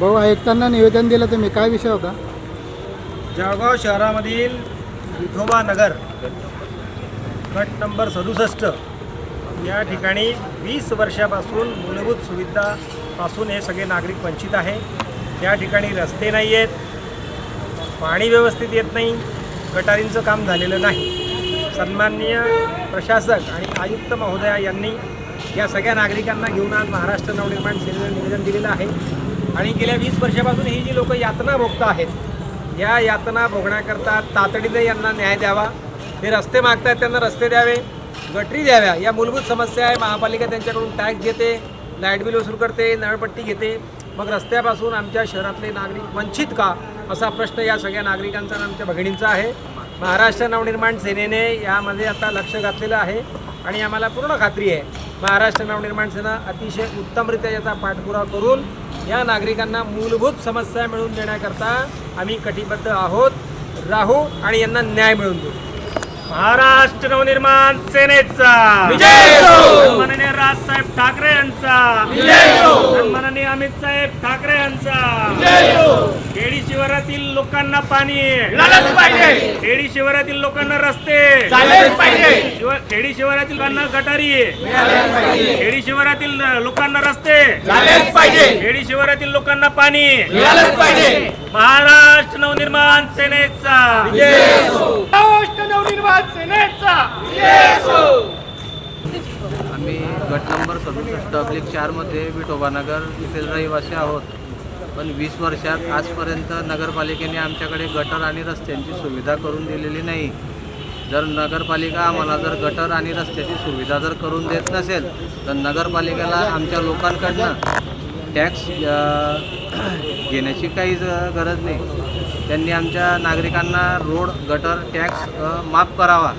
भाऊ आयुक्तांना निवेदन दिलं तुम्ही. काय विषय होता? जळगाव शहरामधील विठोबा नगर गट नंबर सदुसष्ट. या ठिकाणी वीस वर्षापासून मूलभूत सुविधापासून हे सगळे नागरिक वंचित आहे. या ठिकाणी रस्ते नाही आहेत पाणी व्यवस्थित येत नाही गटारींचं काम झालेलं नाही. सन्माननीय प्रशासक आणि आयुक्त महोदया यांनी या सगळ्या नागरिकांना घेऊन आज महाराष्ट्र नवनिर्माण सेनेला निवेदन दिलेलं आहे. आणि गेल्या वीस वर्षापासून ही जी लोक यातना भोगत आहेत या यातना भोगण्याकरता तातडीने यांना न्याय द्यावा. हे रस्ते मागतायत त्यांना रस्ते द्यावे गटरी द्याव्या. या मूलभूत समस्या आहे महापालिका त्यांच्याकडून टॅक्स घेते लाइट बिल वसूल करते नळपट्टी घेते. मग रस्त्यापासून आमच्या शहरातले नागरिक वंचित का? असा प्रश्न या सगळ्या नागरिकांचा आणि आमच्या भगिनींचा आहे. महाराष्ट्र नवनिर्माण सेनेने यामध्ये आता लक्ष घातलेलं आहे आणि आम्हाला पूर्ण खात्री आहे. महाराष्ट्र नवनिर्माण सेना अतिशय उत्तमरित्या याचा पाठपुरावा करून या नागरिकांना मूलभूत समस्या मिळवून देण्याकरता आम्ही कटिबद्ध आहोत. राहू आणि यांना न्याय मिळवून देऊ. महाराष्ट्र नवनिर्माण सेनेचा. सन्माननीय राजसाहेब ठाकरे यांचा. सन्माननीय अमित साहेब ठाकरे खेडी शिवारातील लोकांना पाणी खेडी शिवारातील लोकांना रस्ते. शिव- खेडी शिवारातील लोकांना गटारी. खेडी शिवारातील लोकांना रस्ते. खेडी शिवारातील लोकांना पाणी. महाराष्ट्र नवनिर्माण सेनेचा. महाराष्ट्र नवनिर्माण सेनेचा. आम्ही गट नंबर सदुसष्ट अब्लिक चारमध्ये विठोबानगर येथील रहिवासी आहोत. पण वीस वर्षात आजपर्यंत नगरपालिकेने आमच्याकडे गटर आणि रस्त्यांची सुविधा करून दिलेली नाही. जर नगरपालिका आम्हाला जर गटर आणि रस्त्याची सुविधा जर करून देत नसेल तर नगरपालिकेला आमच्या लोकांकडनं टॅक्स घेण्याची काहीच गरज नाही. त्यांनी आमच्या नागरिकांना रोड गटर टॅक्स माफ करावा.